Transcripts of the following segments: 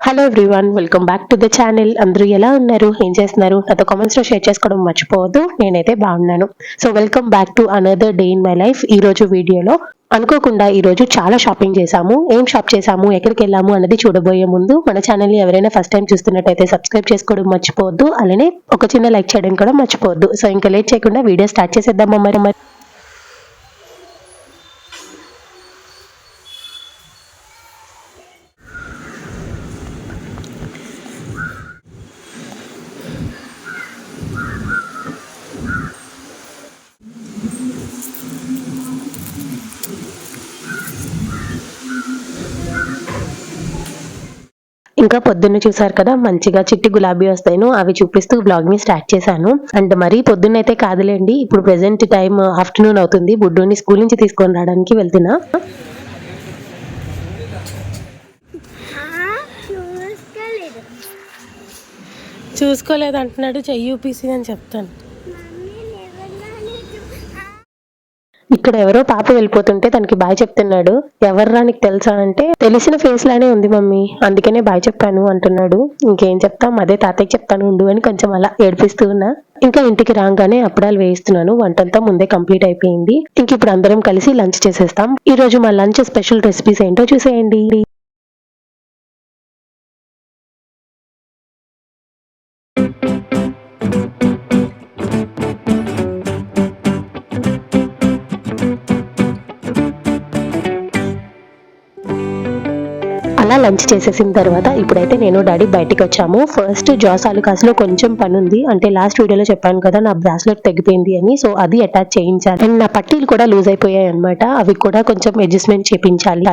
Hello everyone welcome back to the channel అందరూ ఎలా ఉన్నారు? ఏం చేస్తున్నారు? నాతో కామెంట్స్లో షేర్ చేసుకోవడం మర్చిపోవద్దు. నేనైతే బాగున్నాను. So welcome back to another day in my life ఈ రోజు వీడియోలో అనుకోకుండా ఈ రోజు చాలా షాపింగ్ చేశాము. ఏం షాప్ చేశాము? ఎక్కడికి వెళ్ళాము? అన్నది చూడబోయే ముందు మన ఛానల్ ఎవరైనా ఫస్ట్ టైం చూస్తున్నట్టయితే సబ్స్క్రైబ్ చేసుకోవడం మర్చిపోవద్దు. అలానే ఒక చిన్న లైక్ చేయడం కూడా మర్చిపోవద్దు. సో ఇంకా లేట్ చేయకుండా వీడియో స్టార్ట్ చేసేద్దామా మరి? ఇంకా పొద్దున్న చూసారు కదా మంచిగా చిట్టి గులాబీ వస్తాయిను అవి చూపిస్తూ బ్లాగ్ని స్టార్ట్ చేశాను. అండ్ మరీ పొద్దున్న అయితే కాదులేండి ఇప్పుడు ప్రెసెంట్ టైం ఆఫ్టర్నూన్ అవుతుంది బుడ్డుని స్కూల్ నుంచి తీసుకొని రావడానికి వెళ్తున్నా. చూసుకోలేదు. చూసుకోలేదు అంటున్నాడు చెయ్యి యూపీసీ అని చెప్తాను మమ్మీ లేవలేదు ఇక్కడ ఎవరో పాప వెళ్ళిపోతుంటే తనకి బాయ్ చెప్తున్నాడు. ఎవర్రా నీకు తెలుసా అంటే తెలిసిన ఫేస్ లానే ఉంది మమ్మీ. అందుకనే బాయ్ చెప్పాను అంటున్నాడు. ఇంకేం చెప్తాం? అదే తాతయ్య చెప్తాను ఉండు అని కొంచెం అలా ఏడిపిస్తూ ఉన్నా. ఇంకా ఇంటికి రాగానే అప్పడాలు వేయిస్తున్నాను. వంటంతా ముందే కంప్లీట్ అయిపోయింది. ఇంక ఇప్పుడు అందరం కలిసి లంచ్ చేసేస్తాం. ఈ రోజు మా లంచ్ స్పెషల్ రెసిపీస్ ఏంటో చూసేయండి. లంచ్ చేసేసిన తర్వాత ఇప్పుడైతే నేను డాడీ బయటికి వచ్చాము. ఫస్ట్ జాస్ ఆలుకాస్లో కొంచెం పని ఉంది అంటే లాస్ట్ వీడియోలో చెప్పాను కదా నా బ్రాస్లెట్ తెగిపోయింది అని. సో అది అటాచ్ చేయించాలి. అండ్ నా పట్టీలు కూడా లూజ్ అయిపోయాయి అనమాట అవి కూడా కొంచెం అడ్జస్ట్మెంట్ చేయించాలి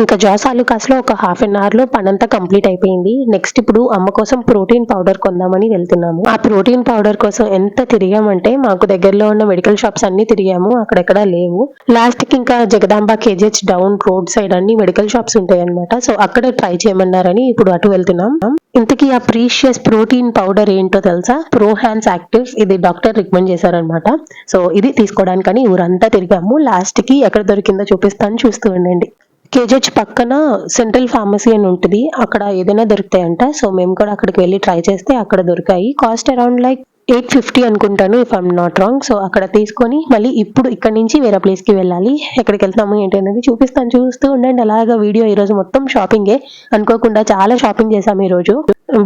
ఇంకా జాస్ ఆలుకాస్లో ఒక హాఫ్ అన్ అవర్లో పనంతా కంప్లీట్ అయిపోయింది. నెక్స్ట్ ఇప్పుడు అమ్మ కోసం ప్రోటీన్ పౌడర్ కొందామని వెళ్తున్నాము. ఆ ప్రోటీన్ పౌడర్ కోసం ఎంత తిరిగామంటే మాకు దగ్గరలో ఉన్న మెడికల్ షాప్స్ అన్ని తిరిగాము. అక్కడెక్కడ లేవు. లాస్ట్కి ఇంకా జగదాంబ కేజెస్ డౌన్ రోడ్ సైడ్ అన్ని మెడికల్ షాప్స్ ఉంటాయి అనమాట సో అక్కడ ట్రై చేయమన్నారని ఇప్పుడు అటు వెళ్తున్నాం. ఇంతకీ ఆ ప్రీషియస్ ప్రోటీన్ పౌడర్ ఏంటో తెలుసా? ప్రో హ్యాండ్స్ యాక్టివ్ ఇది డాక్టర్ రికమెండ్ చేశారనమాట సో ఇది తీసుకోవడానికని ఊరంతా తిరిగాము. లాస్ట్కి ఎక్కడ దొరికిందో చూపిస్తాను. చూస్తూ ఉండండి. కేజెచ్ పక్కన సెంట్రల్ ఫార్మసీ అని ఉంటుంది. అక్కడ ఏదైనా దొరుకుతాయంట. సో మేము కూడా అక్కడికి వెళ్ళి ట్రై చేస్తే అక్కడ దొరికాయి. Cost around like eight fifty అనుకుంటాను if I'm not wrong so అక్కడ తీసుకొని మళ్ళీ ఇప్పుడు ఇక్కడ నుంచి వేరే ప్లేస్కి కి వెళ్ళాలి. ఎక్కడికి వెళ్తాము ఏంటి అనేది చూపిస్తాను. చూస్తూ ఉండండి. అలాగా వీడియో ఈ రోజు మొత్తం షాపింగే అనుకోకుండా చాలా షాపింగ్ చేసాము ఈ రోజు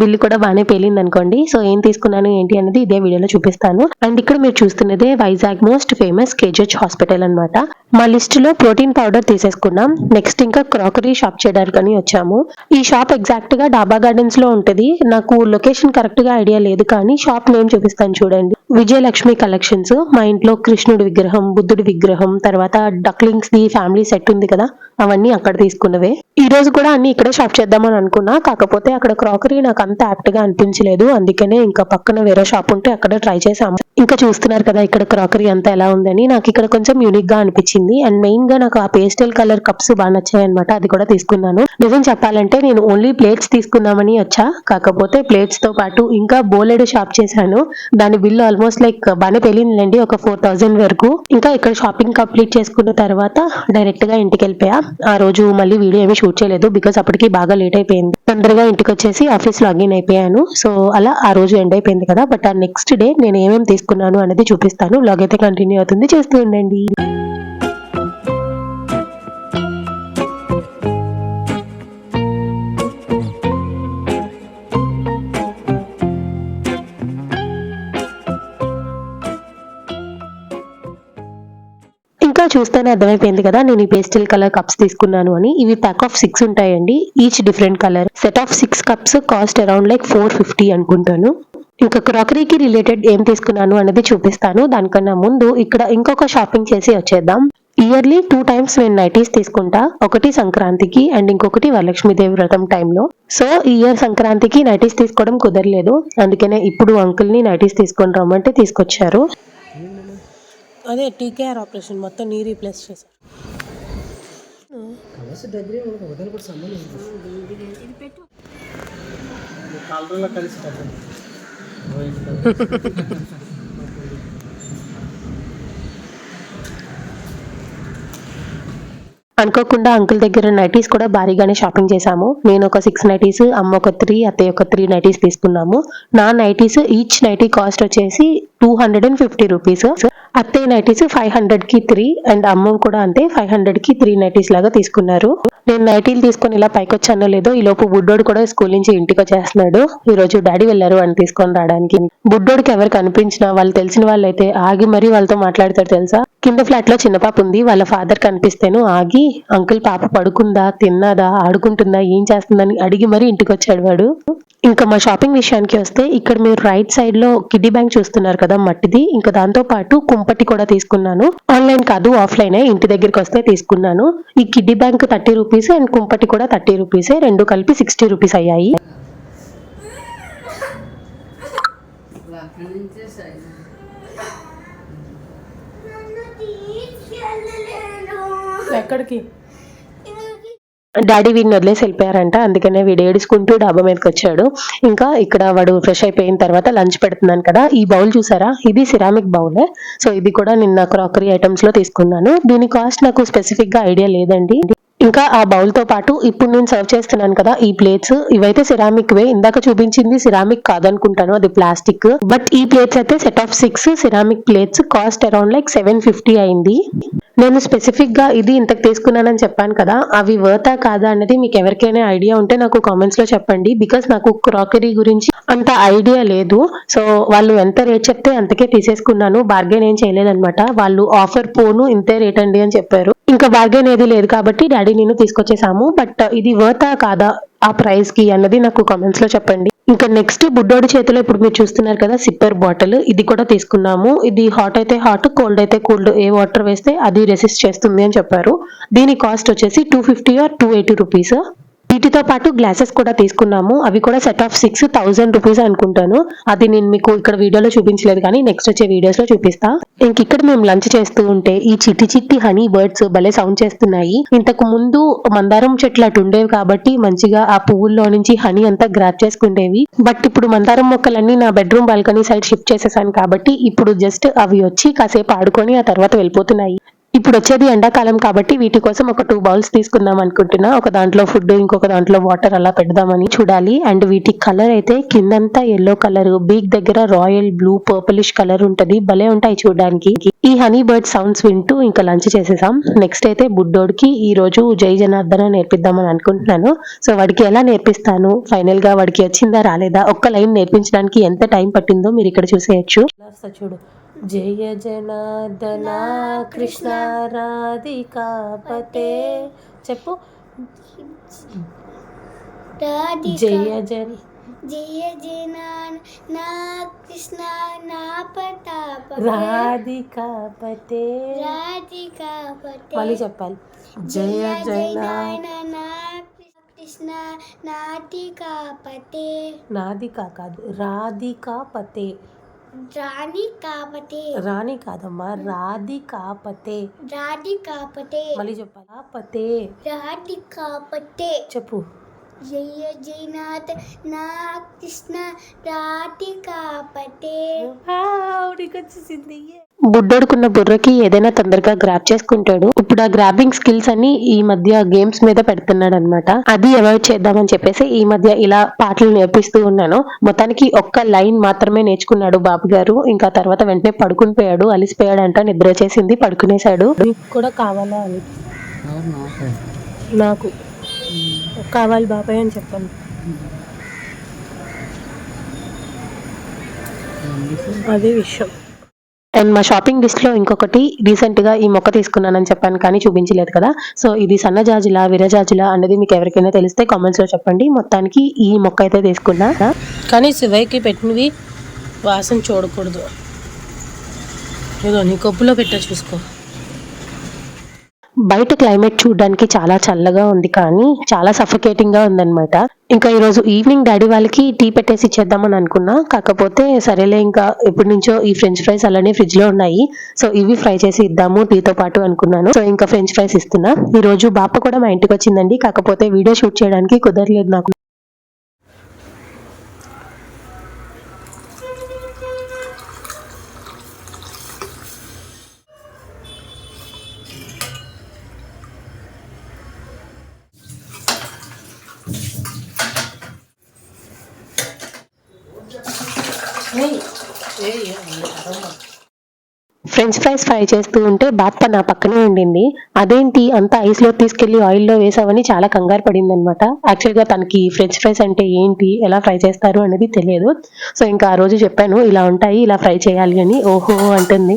బిల్లు కూడా బాగానే పేలింది అనుకోండి. సో ఏం తీసుకున్నాను ఏంటి అనేది ఇదే వీడియోలో చూపిస్తాను. అండ్ ఇక్కడ మీరు చూస్తున్నదే Vizag most famous KGH hospital అన్నమాట. మా లిస్ట్లో ప్రోటీన్ పౌడర్ తీసేసుకున్నాం. నెక్స్ట్ ఇంకా క్రాకరీ షాప్ చేయడానికని వచ్చాము. ఈ షాప్ ఎగ్జాక్ట్గా డాబా గార్డెన్స్లో ఉంటది. నాకు లొకేషన్ కరెక్ట్గా ఐడియా లేదు కానీ షాప్ నేమ్ చూపిస్తాను. చూడండి. విజయలక్ష్మి కలెక్షన్స్ మా ఇంట్లో కృష్ణుడి విగ్రహం బుద్ధుడి విగ్రహం తర్వాత డక్లింగ్స్ ది ఫ్యామిలీ సెట్ ఉంది కదా. అవన్నీ అక్కడ తీసుకున్నవే. ఈ రోజు కూడా అన్ని ఇక్కడే షాప్ చేద్దామని అనుకున్నా. కాకపోతే అక్కడ క్రాకరీ నాకు అంత యాప్ట్గా అనిపించలేదు. అందుకనే ఇంకా పక్కన వేరే షాప్ ఉంటే అక్కడ ట్రై చేసాము ఇంకా చూస్తున్నారు కదా ఇక్కడ క్రాకరీ అంతా ఎలా ఉందని. నాకు ఇక్కడ కొంచెం యూనిక్గా అనిపించింది. అండ్ మెయిన్గా నాకు ఆ పేస్టల్ కలర్ కప్స్ బాగా నచ్చాయి అనమాట అది కూడా తీసుకున్నాను. నిజం చెప్పాలంటే నేను ఓన్లీ ప్లేట్స్ తీసుకుందామని వచ్చా. కాకపోతే ప్లేట్స్తో పాటు ఇంకా బోలెడు షాప్ చేశాను. దాని బిల్ ఆల్మోస్ట్ లైక్ బాగానే తెలియదులేండి ఒక ఫోర్ థౌజండ్ వరకు. ఇంకా ఇక్కడ షాపింగ్ కంప్లీట్ చేసుకున్న తర్వాత డైరెక్ట్గా ఇంటికి వెళ్ళిపోయా. ఆ రోజు మళ్ళీ వీడియో ఏమీ షూట్ చేయలేదు బికాస్ అప్పటికి బాగా లేట్ అయిపోయింది. తొందరగా ఇంటికి వచ్చేసి ఆఫీస్ లాగిన్ అయిపోయాను. సో అలా ఆ రోజు ఎండ్ అయిపోయింది కదా. బట్ ఆ నెక్స్ట్ డే నేను ఏమేమి తీసుకున్నాను అనేది చూపిస్తాను. బ్లాగ్ అయితే కంటిన్యూ అవుతుంది. చేస్తూ ఉండండి. చూస్తేనే అర్థమైపోయింది కదా నేను ఈ పేస్టల్ కలర్ కప్స్ తీసుకున్నాను అని. ఇవి ప్యాక్ ఆఫ్ సిక్స్ ఉంటాయండి each different colour set of six cups cost around like four fifty అనుకుంటాను. ఇంకా క్రాకరీకి రిలేటెడ్ ఏం తీసుకున్నాను అనేది చూపిస్తాను. దానికన్నా ముందు ఇక్కడ ఇంకొక షాపింగ్ చేసి వచ్చేద్దాం. ఇయర్లీ టూ టైమ్స్ నేను నైటీస్ తీసుకుంటా ఒకటి సంక్రాంతికి అండ్ ఇంకొకటి వరలక్ష్మీదేవి వ్రతం టైంలో సో ఈ ఇయర్ సంక్రాంతికి నైటీస్ తీసుకోవడం కుదరలేదు. అందుకనే ఇప్పుడు అంకుల్ని నైటీస్ తీసుకొని రమ్మంటే తీసుకొచ్చారు. అదే టీకేఆర్ ఆపరేషన్ మొత్తం నీ రీప్లేస్ చేశారు. అనుకోకుండా అంకుల్ దగ్గర నైటీస్ కూడా భారీగానే షాపింగ్ చేశాము. నేను ఒక సిక్స్ నైటీస్ అమ్మ ఒక త్రీ అత్తయ్య ఒక త్రీ నైటీస్ తీసుకున్నాము. నా నైటీస్ ఈచ్ నైటీ కాస్ట్ వచ్చేసి two hundred and fifty rupees అత్తయ్య నైటీస్ ఫైవ్ హండ్రెడ్కి త్రీ అండ్ అమ్మ కూడా అంతే ఫైవ్ హండ్రెడ్కి త్రీ నైటీస్ లాగా తీసుకున్నారు. నేను నైటీలు తీసుకొని ఇలా పైకి వచ్చానో లేదో ఈ లోపు బుడ్డోడు కూడా స్కూల్ నుంచి ఇంటికి వచ్చేస్తున్నాడు. ఈ రోజు డాడీ వెళ్ళారు అని తీసుకొని రావడానికి. బుడ్డోడికి ఎవరు కనిపించినా వాళ్ళు తెలిసిన వాళ్ళైతే ఆగి మరీ వాళ్ళతో మాట్లాడతారు తెలుసా? కింద ఫ్లాట్లో చిన్న పాప ఉంది. వాళ్ళ ఫాదర్ కనిపిస్తేను ఆగి అంకుల్ పాప పడుకుందా? తిన్నదా? ఆడుకుంటుందా? ఏం చేస్తుందని అడిగి మరీ ఇంటికి వచ్చాడు వాడు. ఇంకా మా షాపింగ్ విషయానికి వస్తే ఇక్కడ మీరు రైట్ సైడ్లో కిడ్డీ బ్యాంక్ చూస్తున్నారు కదా మట్టిది. ఇంకా దాంతో పాటు కుంపటి కూడా తీసుకున్నాను. ఆన్లైన్ కాదు ఆఫ్లైన్ ఇంటి దగ్గరికి వస్తే తీసుకున్నాను. ఈ kiddy bank thirty rupees and కుంపటి కూడా థర్టీ రూపీసే రెండు కలిపి సిక్స్టీ రూపీస్ అయ్యాయి. ఎక్కడికి? డాడీ వీడిని వదిలేసి వెళ్ళిపోయారంట. అందుకనే వీడు ఏడుచుకుంటూ డాబా మీదకి వచ్చాడు. ఇంకా ఇక్కడ వాడు ఫ్రెష్ అయిపోయిన తర్వాత లంచ్ పెడుతున్నాను కదా. ఈ బౌల్ చూసారా? ఇది సిరామిక్ బౌలే. సో ఇది కూడా నిన్న క్రాకరీ ఐటమ్స్లో తీసుకున్నాను. దీని కాస్ట్ నాకు స్పెసిఫిక్గా ఐడియా లేదండి. ఇంకా ఆ బౌల్తో పాటు ఇప్పుడు నేను సర్వ్ చేస్తున్నాను కదా ఈ ప్లేట్స్. ఇవైతే సిరామిక్ వే ఇందాక చూపించింది సిరామిక్ కాదనుకుంటాను. అది ప్లాస్టిక్. బట్ ఈ ప్లేట్స్ అయితే set of six ceramic plates. Cost around like seven fifty అయింది. నేను స్పెసిఫిక్గా ఇది ఇంతకు తీసుకున్నానని చెప్పాను కదా అవి వర్తా కాదా అనేది మీకు ఎవరికైనా ఐడియా ఉంటే నాకు కామెంట్స్లో చెప్పండి. బికాస్ నాకు క్రాకరీ గురించి అంత ఐడియా లేదు. సో వాళ్ళు ఎంత రేట్ చెప్తే అంతకే తీసేసుకున్నాను. బార్గెన్ ఏం చేయలేదన్నమాట. వాళ్ళు ఆఫర్ పోను ఇంతే రేట్ అండి అని చెప్పారు. ఇంకా బార్గెన్ ఏది లేదు కాబట్టి డాడీ నేను తీసుకొచ్చేసాము. బట్ ఇది వర్తా కాదా ఆ ప్రైస్కి అన్నది నాకు కామెంట్స్లో చెప్పండి. ఇంకా నెక్స్ట్ బుడ్డోడి చేతిలో ఇప్పుడు మీరు చూస్తున్నారు కదా సిప్పర్ బాటిల్ ఇది కూడా తీసుకున్నాము. ఇది హాట్ అయితే హాట్ కోల్డ్ అయితే కోల్డ్ ఏ వాటర్ వేస్తే అది రెసిస్ట్ చేస్తుంది అని చెప్పారు. దీని కాస్ట్ వచ్చేసి two fifty or two eighty rupees వీటితో పాటు గ్లాసెస్ కూడా తీసుకున్నాము. అవి కూడా set of six thousand rupees అనుకుంటాను. అది నేను మీకు ఇక్కడ వీడియోలో చూపించలేదు కానీ నెక్స్ట్ వచ్చే వీడియోస్లో చూపిస్తా. ఇంక ఇక్కడ మేము లంచ్ చేస్తూ ఉంటే ఈ చిట్టి చిట్టి హనీ బర్డ్స్ భలే సౌండ్ చేస్తున్నాయి. ఇంతకు ముందు మందారం చెట్లు అటు ఉండేవి కాబట్టి మంచిగా ఆ పువ్వుల్లో నుంచి హనీ అంతా గ్రాప్ చేసుకుండేవి. బట్ ఇప్పుడు మందారం మొక్కలన్నీ నా బెడ్రూమ్ బాల్కనీ సైడ్ షిఫ్ట్ చేసేసాను కాబట్టి ఇప్పుడు జస్ట్ అవి వచ్చి కాసేపు ఆడుకొని ఆ తర్వాత వెళ్ళిపోతున్నాయి. ఇప్పుడు వచ్చేది ఎండాకాలం కాబట్టి వీటి కోసం ఒక టూ బౌల్స్ తీసుకుందాం అనుకుంటున్నా. ఒక దాంట్లో ఫుడ్ ఇంకొక దాంట్లో వాటర్ అలా పెడదామని చూడాలి. అండ్ వీటి కలర్ అయితే కిందంతా ఎల్లో కలర్ బీక్ దగ్గర రాయల్ బ్లూ పర్పులిష్ కలర్ ఉంటది. భలే ఉంటాయి చూడడానికి. ఈ హనీ బర్డ్ సౌండ్స్ వింటూ ఇంకా లంచ్ చేసేసాం. నెక్స్ట్ అయితే బుడ్డోడికి ఈ రోజు జై జనార్దన నేర్పిద్దామని అనుకుంటున్నాను. సో వాడికి ఎలా నేర్పిస్తాను? ఫైనల్గా వాడికి వచ్చిందా రాలేదా? ఒక్క లైన్ నేర్పించడానికి ఎంత టైం పట్టిందో మీరు ఇక్కడ చూసేయచ్చు. చూడు. జయ జనార్దన కృష్ణ రాధికాపతే చెప్పు. రాధిక జయ జన్ జయ జనాన్ నా కృష్ణ నా పటాప రాధికాపతే రాధికాపతే మళ్ళీ చెప్పాలి. జయ జన నా కృష్ణ నాటికాపతే నాదిక కాదు రాధికాపతే రాణి కాపతే. రాణి కాదమ్మా రాధికాపతే రాధికాపతే మళ్ళీ చెప్పాలా? పతే రాధికాపతే చెప్పు. జయ జయనాథ్ నా కృష్ణ రాధికాపతే ఆవిడికి వచ్చేసింది బుడ్డడుకున్న బుర్రకి ఏదైనా తొందరగా గ్రాప్ చేసుకుంటాడు. ఇప్పుడు ఆ గ్రాబింగ్ స్కిల్స్ అని ఈ మధ్య గేమ్స్ మీద పెడుతున్నాడు అనమాట అది అవాయిడ్ చేద్దామని చెప్పేసి ఈ మధ్య ఇలా పాటలు నేర్పిస్తూ ఉన్నాను. మొత్తానికి ఒక్క లైన్ మాత్రమే నేర్చుకున్నాడు బాబు గారు. ఇంకా తర్వాత వెంటనే పడుకుని పోయాడు. అలిసిపోయాడంట నిద్ర చేసింది పడుకునేశాడు. కూడా కావాలా అని? నాకు. నాకు కావాలి బాబాయ్ అని చెప్పాను అదే విషయం. అండ్ మా షాపింగ్ లిస్ట్లో ఇంకొకటి రీసెంట్గా ఈ మొక్క తీసుకున్నానని చెప్పాను కానీ చూపించలేదు కదా. సో ఇది సన్నజాజుల విరజాజుల అనేది మీకు ఎవరికైనా తెలిస్తే కామెంట్స్లో చెప్పండి. మొత్తానికి ఈ మొక్క అయితే తీసుకున్నా. కానీ శివయ్యకి పెట్టినవి వాసన చూడకూడదు. ఏదో నీ కొప్పులో పెట్టా చూసుకో. బయట క్లైమేట్ చూడడానికి చాలా చల్లగా ఉంది కానీ చాలా సఫకేటింగ్గా ఉందన్నమాట. ఇంకా ఈరోజు ఈవినింగ్ డాడీ వాళ్ళకి టీ పెట్టేసి ఇచ్చేద్దామని అనుకున్నా. కాకపోతే సరేలే ఇంకా ఎప్పటి నుంచో ఈ ఫ్రెంచ్ ఫ్రైస్ అలానే ఫ్రిడ్జ్లో ఉన్నాయి. సో ఇవి ఫ్రై చేసి ఇద్దాము టీతో పాటు అనుకున్నాను. సో ఇంకా ఫ్రెంచ్ ఫ్రైస్ ఇస్తున్నా. ఈ రోజు బాప కూడా మా ఇంటికి వచ్చిందండి. కాకపోతే వీడియో షూట్ చేయడానికి కుదరలేదు నాకు. ఫ్రెంచ్ ఫ్రైస్ ఫ్రై చేస్తూ ఉంటే బాప్ప నా పక్కనే ఉండింది. అదేంటి అంత ఐస్లో తీసుకెళ్ళి ఆయిల్లో వేసావని చాలా కంగారు పడింది అనమాట యాక్చువల్గా తనకి ఫ్రెంచ్ ఫ్రైస్ అంటే ఏంటి ఎలా ఫ్రై చేస్తారు అనేది తెలియదు. సో ఇంకా ఆ రోజు చెప్పాను ఇలా ఉంటాయి ఇలా ఫ్రై చేయాలి అని. ఓహో అంటుంది.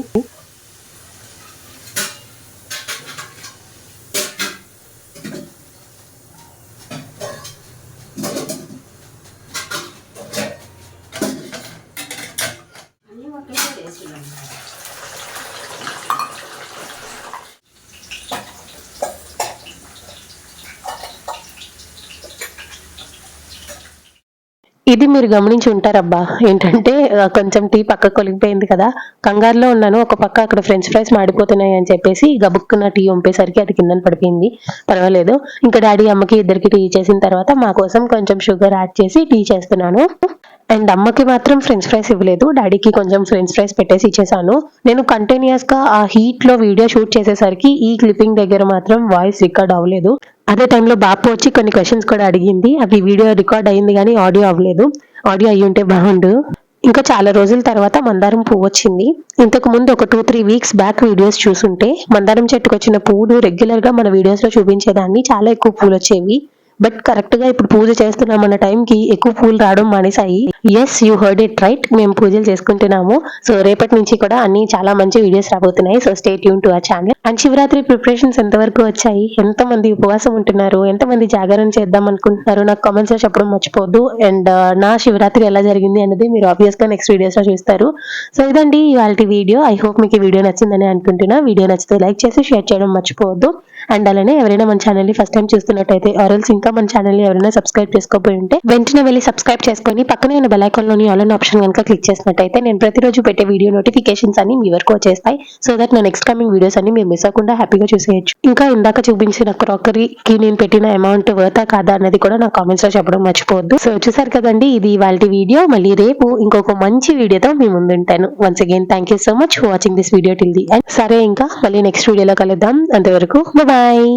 ఇది మీరు గమనించి ఉంటారబ్బా. ఏంటంటే కొంచెం టీ పక్క కొలిగిపోయింది కదా. కంగారులో ఉన్నాను. ఒక పక్క అక్కడ ఫ్రెంచ్ ఫ్రైస్ మాడిపోతున్నాయి అని చెప్పేసి గబుక్కున్న టీ వంపేసరికి అది కిందన పడిపోయింది. పర్వాలేదు. ఇంకా డాడీ అమ్మకి ఇద్దరికి టీ చేసిన తర్వాత మా కోసం కొంచెం షుగర్ యాడ్ చేసి టీ చేస్తున్నాను. అండ్ అమ్మకి మాత్రం ఫ్రెంచ్ ఫ్రైస్ ఇవ్వలేదు. డాడీకి కొంచెం ఫ్రెంచ్ ఫ్రైస్ పెట్టేసి ఇచ్చేసాను. నేను కంటిన్యూస్గా ఆ హీట్లో వీడియో షూట్ చేసేసరికి ఈ క్లిప్పింగ్ దగ్గర మాత్రం వాయిస్ రికార్డ్ అవ్వలేదు. అదే టైంలో బాపు వచ్చి కొన్ని క్వశ్చన్స్ కూడా అడిగింది. అవి వీడియో రికార్డ్ అయింది కానీ ఆడియో అవ్వలేదు. ఆడియో అయ్యి ఉంటే బాగుండు. ఇంకా చాలా రోజుల తర్వాత మందారం పువ్వు వచ్చింది. ఇంతకు ముందు ఒక two three weeks back videos చూసుంటే మందారం చెట్టుకు వచ్చిన పువ్వులు రెగ్యులర్గా మన వీడియోస్లో చూపించేదాన్ని. చాలా ఎక్కువ పూలు వచ్చేవి. బట్ కరెక్ట్గా ఇప్పుడు పూజ చేస్తున్నామన్న టైంకి ఎక్కువ పూలు రావడం మానేసాయి yes you heard it right మేము పూజలు చేసుకుంటున్నాము. సో రేపటి నుంచి కూడా అన్ని చాలా మంచి వీడియోస్ రాబోతున్నాయి. So stay tuned to our channel and Shivaratri preparations ఎంతవరకు వచ్చాయి? ఎంత మంది ఉపవాసం ఉంటున్నారు? ఎంత మంది జాగరణ చేద్దాం అనుకుంటున్నారు? నాకు కామెంట్స్లో చెప్పడం మర్చిపోద్దు. అండ్ uh, నా శివరాత్రి ఎలా జరిగింది అనేది మీరు ఆబ్వియస్గా నెక్స్ట్ వీడియోస్లో చూస్తారు. సో ఇదండి ఇవాళ వీడియో ఐ హోప్ మీకు ఈ వీడియో నచ్చిందని అనుకుంటున్నా. వీడియో నచ్చితే లైక్ చేసి షేర్ చేయడం మర్చిపోవద్దు. అండ్ అలానే ఎవరైనా మన ఛానల్ని ఫస్ట్ టైం చూస్తున్నట్టయితే ఆరల్స్ ఇంకా ఇంకా మన ఛానల్ ఎవరైనా సబ్స్క్రైబ్ చేసుకోపోయి ఉంటే వెంటనే వెళ్ళి సబ్స్క్రైబ్ చేసుకొని పక్కనే ఉన్న బెల్లోని ఆల్ ఆప్షన్ కనుక క్లిక్ చేసినట్టయితే నేను ప్రతిరోజు పెట్టే వీడియో నోటిఫికేషన్స్ అన్ని మీ వరకు వచ్చేస్తాయి. సో దట్ నా నెక్స్ట్ కమింగ్ వీడియోస్ అన్ని మీరు మిస్ అవ్వకుండా హ్యాపీగా చూసేయచ్చు. ఇంకా ఇందాక చూపించిన క్రాకరీకి నేను పెట్టిన అమౌంట్ వర్తా కాదా అన్నది కూడా నా కామెంట్స్లో చెప్పడం మర్చిపోవద్దు. సో చూసారు కదండి ఇది వాళ్ళ వీడియో మళ్ళీ రేపు ఇంకొక మంచి వీడియోతో మీ ముందుంటాను once again thank you so much for watching this video till the సరే ఇంకా మళ్ళీ నెక్స్ట్ వీడియోలో కలుద్దాం. అంతవరకు బాయ్